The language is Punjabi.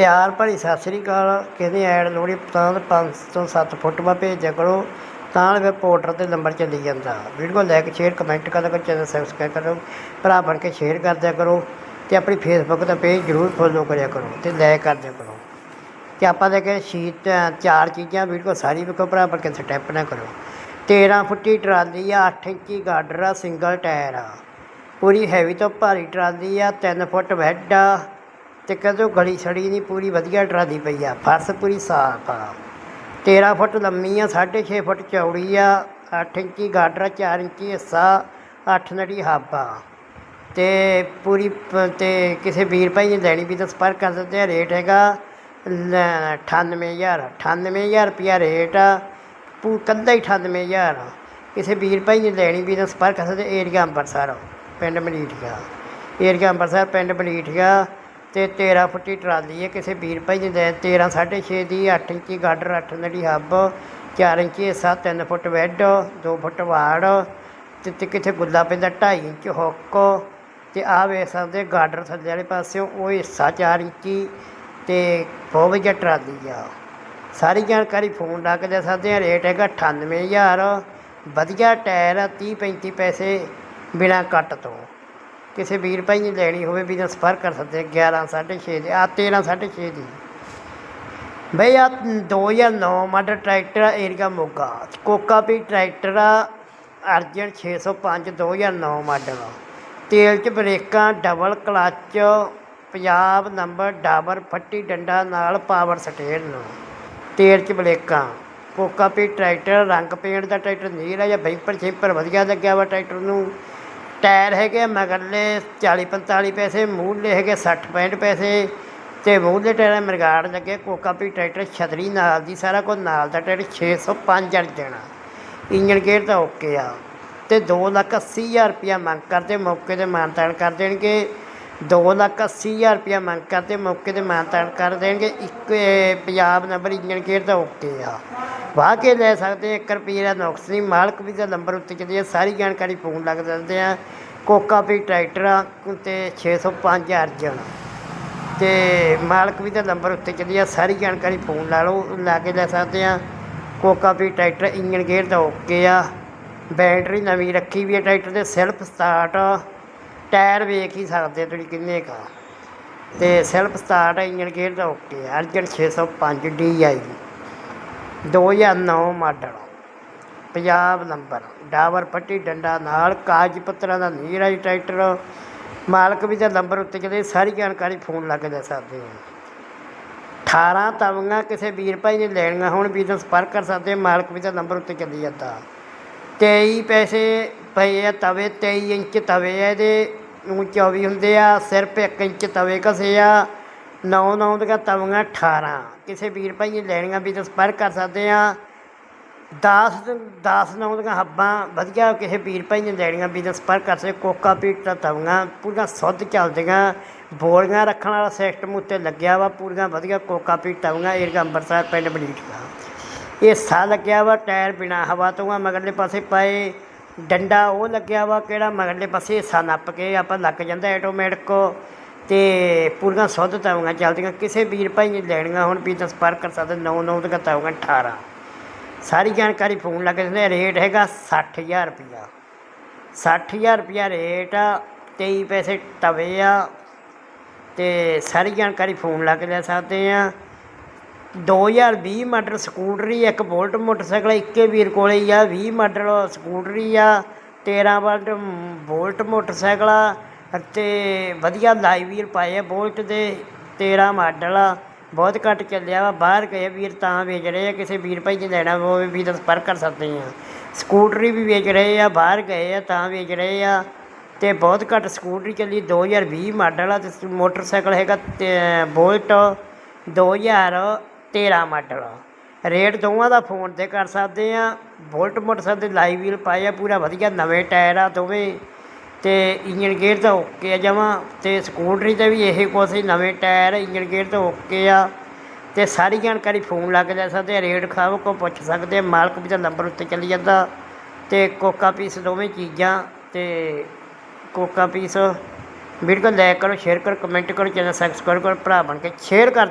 ਪਿਆਰ ਭਰੀ ਸਤਿ ਸ੍ਰੀ ਅਕਾਲ। ਕਹਿੰਦੇ ਐਡ ਲੋੜੀ ਤਾਂ 5 ਤੋਂ 7 ਫੁੱਟ ਵਾ ਭੇਜਿਆ ਕਰੋ ਤਾਂ ਫਿਰ ਪੋਰਟਰ ਤੇ ਨੰਬਰ ਚੱਲੀ ਜਾਂਦਾ। ਵੀਡੀਓ ਲਾਈਕ ਸ਼ੇਅਰ, ਕਮੈਂਟ ਕਰਦਾ ਕਰੋ ਚੈਨਲ ਸਬਸਕ੍ਰਾਈਬ ਕਰੋ ਭਰਾ ਬਣ ਕੇ ਸ਼ੇਅਰ ਕਰਦਿਆ ਕਰੋ ਤੇ ਆਪਣੀ ਫੇਸਬੁੱਕ ਦਾ ਪੇਜ ਜ਼ਰੂਰ ਫੋਲੋ ਕਰਿਆ ਕਰੋ ਤੇ ਲਾਈਕ ਕਰਦਿਆ ਕਰੋ। ਤੇ ਆਪਾਂ ਦੇ ਕੇ ਸ਼ੀਟ ਚਾਰ ਚੀਜ਼ਾਂ, ਵੀਡੀਓ ਸਾਰੀ ਵੇਖੋ ਭਰਾ ਬਣ ਕੇ ਸਟੈਪ ਨਾ ਕਰੋ। 13 ਫੁੱਟੀ ਟਰਾਲੀ ਆ 8 ਇੰਚੀ ਗਾਡਰ ਆ ਸਿੰਗਲ ਟਾਇਰ ਆ। ਪੂਰੀ ਹੈਵੀ ਤੋਂ ਭਾਰੀ ਟਰਾਲੀ ਆ 3 ਫੁੱਟ ਬੈੱਡ ਆ। ਤੇ ਕਦੋਂ ਗਲੀ ਛੜੀ ਨਹੀਂ, ਪੂਰੀ ਵਧੀਆ ਟਰਾਲੀ ਪਈ ਆ। ਫਰਸ਼ ਪੂਰੀ ਸਾਫ਼ ਆ। 13 ਫੁੱਟ ਲੰਮੀ ਆ 6.5 ਫੁੱਟ ਚੌੜੀ ਆ 8 ਇੰਚੀ ਗਾਡਰ ਆ 4 ਇੰਚੀ ਹਿੱਸਾ 8 ਨੜੀ ਹੱਬ ਆ। ਤੇ ਪੂਰੀ ਪ- ਤੇ ਕਿਸੇ ਵੀਰ ਭਾਈ ਨੇ ਲੈਣੀ ਵੀ ਤਾਂ ਸੰਪਰਕ ਕਰ ਸਕਦੇ ਆ, ਰੇਟ ਹੈਗਾ ਲੈ- 98000 98000 ਰੁਪਿਆ ਰੇਟ ਆ। ਪੂ ਕੱਲਾ ਹੀ 98000 ਆ। ਕਿਸੇ ਵੀਰ ਭਾਈ ਨੇ ਲੈਣੀ ਵੀ ਤਾਂ ਸੰਪਰਕ ਕਰ ਸਕਦੇ ਏਰੀਆ ਅੰਬਰਸਰ, ਪਿੰਡ ਮਲੀਠੀਆ। ਏਰੀਆ ਅੰਮ੍ਰਿਤਸਰ ਪਿੰਡ ਮਲੀਠੀਆ। ਤੇ 13 ਫੁੱਟੀ ਟਰਾਲੀ ਹੈ, ਕਿਸੇ ਵੀਰ ਭਾਈ ਨੇ ਲੈ 13 6.5 ਦੀ 8 ਇੰਚੀ ਗਾਡਰ 8 ਨੜੀ ਹੱਬ 4 ਇੰਚੀ ਹਿੱਸਾ 3 ਫੁੱਟ ਵੈੱਡ 2 ਫੁੱਟ ਵਾੜ ਤੇ ਤੇ ਕਿਥੇ ਗੁੱਲਾ ਪੈਂਦਾ 2.5 ਇੰਚ ਹੁੱਕ ਤੇ ਆਹ ਵੇਖ ਸਕਦੇ ਗਾਡਰ ਥੱਲੇ ਵਾਲੇ ਪਾਸਿਓਂ, ਉਹ ਹਿੱਸਾ 4 ਇੰਚੀ ਤੇ ਬਹੁਤ ਵਧੀਆ ਟਰਾਲੀ ਆ। ਸਾਰੀ ਜਾਣਕਾਰੀ ਫੋਨ ਲਾ ਕੇ ਦੇ ਸਕਦੇ ਆ, ਰੇਟ ਹੈਗਾ 98000 ਵਧੀਆ ਟਾਇਰ ਆ 30 35 ਪੈਸੇ ਬਿਨਾ ਕੱਟ ਤੋਂ। ਕਿਸੇ ਵੀਰ ਭਾਈ ਨੇ ਲੈਣੀ ਹੋਵੇ ਵੀ ਤਾਂ ਸੰਪਰਕ ਕਰ ਸਕਦੇ ਆ 11 6.5 ਦੀ, ਆ 13 6.5 ਦੀ। ਬਈ ਆ 2009 ਮਾਡਲ ਟਰੈਕਟਰ ਏਰੀਆ ਮੋਗਾ। ਕੋਕਾ ਵੀ ਟਰੈਕਟਰ ਆ, ਅਰਜਨ 605 2009 ਮਾਡਲ ਤੇਲ ਚ ਬ੍ਰੇਕਾਂ, ਡਬਲ ਕਲੱਚ, ਪੰਜਾਬ ਨੰਬਰ, ਡਾਬਰ, ਫੱਟੀ ਡੰਡਾ ਨਾਲ ਪਾਵਰ ਸਟੇਅਰ ਨੂੰ। ਤੇਲ ਚ ਬ੍ਰੇਕਾਂ। ਕੋਕਾ ਵੀ ਟਰੈਕਟਰ, ਰੰਗ ਪੇਂਟ ਦਾ ਟਰੈਕਟਰ ਨੀਲ ਆ ਜਾਂ ਬੈਂਪਰ ਛੇਪਰ ਵਧੀਆ ਲੱਗਿਆ ਵਾ ਟਰੈਕਟਰ ਨੂੰ। ਟਾਇਰ ਹੈਗੇ ਆ ਮਗਰਲੇ 40 45 ਪੈਸੇ, ਮੂਹਰਲੇ ਹੈਗੇ 60 65 ਪੈਸੇ ਤੇ ਮੂਹਰਲੇ ਟਾਇਰ ਮਰਗਾੜ ਲੱਗੇ, ਕੋਕਾ ਵੀ ਟਰੈਕਟਰ ਛਤਰੀ ਨਾਲ ਦੀ, ਸਾਰਾ ਕੁਝ ਨਾਲ ਦਾ ਟਰੈਕਟਰ 605 ਅਰਜਨ ਆ ਇੰਜਨ ਗੇਅਰ ਤਾਂ ਓਕੇ ਆ। ਤੇ 2 ਲੱਖ 80 ਹਜ਼ਾਰ ਰੁਪਇਆ ਮੰਗ ਕਰਦੇ ਮੌਕੇ ਤੇ ਮਾਨਤਾਨ ਕਰ ਦੇਣਗੇ। 2 ਲੱਖ 80 ਹਜ਼ਾਰ ਰੁਪਇਆ ਮੰਗ ਕਰਦੇ ਮੌਕੇ ਤੇ ਮਾਨਤਾਨ ਕਰ ਦੇਣਗੇ। ਇੱਕ ਪੰਜਾਬ ਨੰਬਰ ਇੰਜਨ ਗੇਅਰ ਦਾ ਓਕੇ ਆ। ਵਾਹ ਕੇ ਲੈ ਸਕਦੇ 1 ਰੁਪਏ ਦਾ ਨੁਕਸ ਨਹੀਂ। ਮਾਲਕ ਵੀ ਦਾ ਨੰਬਰ ਉੱਤੇ ਚੱਲੀ ਆ, ਸਾਰੀ ਜਾਣਕਾਰੀ ਫੋਨ ਲੱਗ ਦਿੰਦੇ ਆ। ਕੋਕਾ ਵੀ ਟਰੈਕਟਰ ਆ ਤੇ 605 ਅਰਜਨ ਤੇ ਮਾਲਕ ਵੀ ਦਾ ਨੰਬਰ ਉੱਤੇ ਚੱਲਦੀ ਆ, ਸਾਰੀ ਜਾਣਕਾਰੀ ਫੋਨ ਲਾ ਲਓ, ਲਾ ਕੇ ਲੈ ਸਕਦੇ ਆ। ਕੋਕਾ ਵੀ ਟਰੈਕਟਰ ਇੰਜਨ ਗੇਅਰ ਦਾ ਓਕੇ ਆ। ਬੈਟਰੀ ਨਵੀਂ ਰੱਖੀ ਵੀ ਹੈ ਟਰੈਕਟਰ ਦੇ ਸੈਲਫ ਸਟਾਰਟ ਟਾਇਰ ਵੇਖ ਹੀ ਸਕਦੇ ਤੁਸੀਂ ਕਿੰਨੇ ਕਾ ਤੇ ਸੈਲਫ ਸਟਾਰਟ ਇੰਜਨ ਗੇਅਰ ਦਾ ਓਕੇ ਆ, Arjun 605 DI 2009 model Punjab number Dabur ਪੱਟੀ ਡੰਡਾ ਨਾਲ, ਕਾਗਜ਼ ਪੱਤਰਾਂ ਦਾ ਨੀਰਾ ਜੀ ਟਰੈਕਟਰ ਮਾਲਕ ਵੀ ਦਾ ਨੰਬਰ ਉੱਤੇ ਜਿਹੜੇ ਸਾਰੀ ਜਾਣਕਾਰੀ ਫੋਨ ਲਾ ਕੇ ਦੇ ਸਕਦੇ ਹੋ 18 ਤਵੀਆਂ ਕਿਸੇ ਵੀਰ ਭਾਈ ਨੇ ਲੈਣੀਆਂ ਹੁਣ, ਵੀ ਤਾਂ ਸੰਪਰਕ ਕਰ ਸਕਦੇ ਮਾਲਕ ਵੀ ਦਾ ਨੰਬਰ ਉੱਤੇ ਚੱਲੀ ਜਾਂਦਾ। 23 ਪੈਸੇ ਪਏ ਆ ਤਵੇ 23 ਇੰਚ ਤਵੇ ਆ ਇਹਦੇ। ਨੂੰ 24 ਹੁੰਦੇ ਆ, ਸਿਰਫ 1 ਇੰਚ ਤਵੇ ਘਸੇ ਆ। 9 9 ਦੀਆਂ ਤਵੀਆਂ 18 ਕਿਸੇ ਵੀਰ ਭਾਈ ਨੇ ਲੈਣੀਆਂ ਵੀ ਤਾਂ ਸੰਪਰਕ ਕਰ ਸਕਦੇ ਆ। 10 10 9 ਦੀਆਂ ਹੱਬਾਂ, ਵਧੀਆ ਕਿਸੇ ਵੀਰ ਭਾਈ ਨੇ ਲੈਣੀਆਂ ਵੀ ਤਾਂ ਸੰਪਰਕ ਕਰ ਸਕਦੇ। ਕੋਕਾ ਪੀਟ ਦਾ ਤਵੀਆਂ, ਪੂਰੀਆਂ ਸੁੱਧ ਚੱਲਦੀਆਂ। ਬੋਰੀਆਂ ਰੱਖਣ ਵਾਲਾ ਸਿਸਟਮ ਉੱਤੇ ਲੱਗਿਆ ਵਾ, ਪੂਰੀਆਂ ਵਧੀਆ ਕੋਕਾ ਪੀਟ ਤਵੀਆਂ ਏਰੀਆ ਅੰਬਰਸਰ ਪਿੰਡ ਬਲੀਠਾ ਇਹ ਸਾ ਲੱਗਿਆ ਵਾ, ਟਾਇਰ ਬਿਨਾ ਹਵਾ ਤੋਂ ਮਗਰਲੇ ਪਾਸੇ ਪਏ। ਡੰਡਾ ਉਹ ਲੱਗਿਆ ਵਾ ਕਿਹੜਾ ਮਗਰਲੇ ਪਾਸੇ ਹਿੱਸਾ ਨੱਪ ਕੇ ਆਪਾਂ ਲੱਗ ਜਾਂਦਾ ਆਟੋਮੈਟਿਕ ਤੇ ਪੂਰੀਆਂ ਸੁੱਧ ਤਵੀਆਂ ਚੱਲਦੀਆਂ। ਕਿਸੇ ਵੀਰ ਭਾਈ ਨੇ ਲੈਣੀਆਂ ਹੁਣ ਵੀ ਤਾਂ ਸੰਪਰਕ ਕਰ ਸਕਦੇ 9 9 ਦੀਆਂ ਤਵੀਆਂ 18 ਸਾਰੀ ਜਾਣਕਾਰੀ ਫੋਨ ਲੱਗ ਦਿੰਦੇ ਰੇਟ ਹੈਗਾ 60000 ਰੁਪਿਆ 60000 ਰੁਪਿਆ ਰੇਟ ਆ 23 ਪੈਸੇ ਤਵੇ ਆ। ਤੇ ਸਾਰੀ ਜਾਣਕਾਰੀ ਫੋਨ ਲੱਗ ਲੈ ਸਕਦੇ ਆ। 2020 ਮਾਡਲ ਸਕੂਟਰੀ, ਇੱਕ ਬੋਲਟ ਮੋਟਰਸਾਈਕਲ 21 ਵੀਰ ਕੋਲੇ ਹੀ ਆ 20 ਮਾਡਲ ਸਕੂਟਰੀ ਆ 13 ਵਾਟ ਬੋਲਟ ਮੋਟਰਸਾਈਕਲ ਆ ਅਤੇ ਵਧੀਆ ਲਾਈ ਵੀਰ ਪਾਏ ਆ ਬੋਲਟ ਦੇ 13 ਮਾਡਲ ਆ, ਬਹੁਤ ਘੱਟ ਚੱਲਿਆ ਵਾ, ਬਾਹਰ ਗਏ ਵੀਰ ਤਾਂ ਵੇਚ ਰਹੇ ਆ, ਕਿਸੇ ਵੀਰ ਭਾਈ ਜੇ ਲੈਣਾ ਹੋਵੇ ਵੀ ਤਾਂ ਸੰਪਰਕ ਕਰ ਸਕਦੇ ਆ। ਸਕੂਟਰੀ ਵੀ ਵੇਚ ਰਹੇ ਆ, ਬਾਹਰ ਗਏ ਆ ਤਾਂ ਵੇਚ ਰਹੇ ਆ, ਤੇ ਬਹੁਤ ਘੱਟ ਸਕੂਟਰੀ ਚੱਲੀ 2020 ਮਾਡਲ ਆ, ਤੇ ਮੋਟਰਸਾਈਕਲ ਹੈਗਾ ਬੋਲਟ 2000 13 ਮਾਡਲ। ਰੇਟ ਦੋਵਾਂ ਦਾ ਫੋਨ ਤੇ ਕਰ ਸਕਦੇ ਆ ਬੁਲਟ ਮੋਟਰਸਾਈਕਲ ਦੇ ਲਾਈਵ ਵੀਲ ਪਾਏ ਆ, ਪੂਰਾ ਵਧੀਆ, ਨਵੇਂ ਟਾਇਰ ਆ ਦੋਵੇਂ। ਤੇ ਇੰਜਨ ਗੇਅਰ ਤਾਂ ਓਕੇ ਆ ਜਮਾ। ਤੇ ਸਕੂਟਰੀ ਤੇ ਵੀ ਇਹੀ ਕੁਛ ਹੀ ਨਵੇਂ ਟਾਇਰ ਇੰਜਨ ਗੇਅਰ ਤਾਂ ਓਕੇ ਆ। ਤੇ ਸਾਰੀ ਜਾਣਕਾਰੀ ਫੋਨ ਲੱਗ ਜਾ ਸਕਦੇ ਆ, ਰੇਟ ਖਾਵ ਕੋ ਪੁੱਛ ਸਕਦੇ ਆ, ਮਾਲਕ ਵੀ ਤਾਂ ਨੰਬਰ ਉੱਤੇ ਚੱਲੀ ਜਾਂਦਾ। ਤੇ ਕੋਕਾ ਪੀਸ ਦੋਵੇਂ ਚੀਜ਼ਾਂ, ਤੇ ਕੋਕਾ ਪੀਸ। ਵੀਡੀਓ ਲਾਈਕ ਕਰੋ ਸ਼ੇਅਰ ਕਰੋ ਕਮੈਂਟ ਕਰੋ ਚੈਨਲ ਸਬਸਕ੍ਰਾਈਬ ਕਰੋ, ਭਰਾ ਬਣ ਕੇ ਸ਼ੇਅਰ ਕਰ